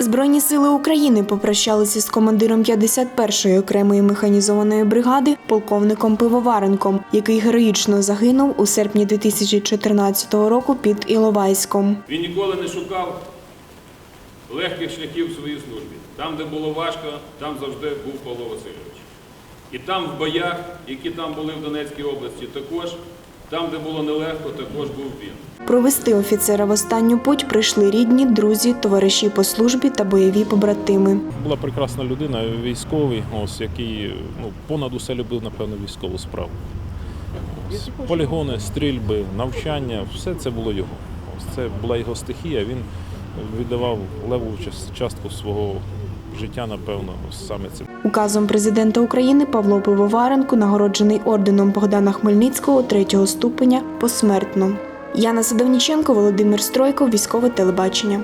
Збройні сили України попрощалися з командиром 51-ї окремої механізованої бригади полковником Пивоваренком, який героїчно загинув у серпні 2014 року під Іловайськом. Він ніколи не шукав легких шляхів в своїй службі. Там, де було важко, там завжди був Павло Васильович. І там в боях, які там були в Донецькій області, також, там, де було нелегко, також був він. Провести офіцера в останню путь прийшли рідні, друзі, товариші по службі та бойові побратими. Була прекрасна людина, військовий, ось який ну, понад усе любив, напевно, військову справу. Ось, полігони, стрільби, навчання, все це було його. Ось це була його стихія. Він віддавав леву частку свого життя, напевно, саме цим. Указом президента України Павло Пивоваренко нагороджений орденом Богдана Хмельницького третього ступеня посмертно. Яна Садовніченко, Володимир Стройко, військове телебачення.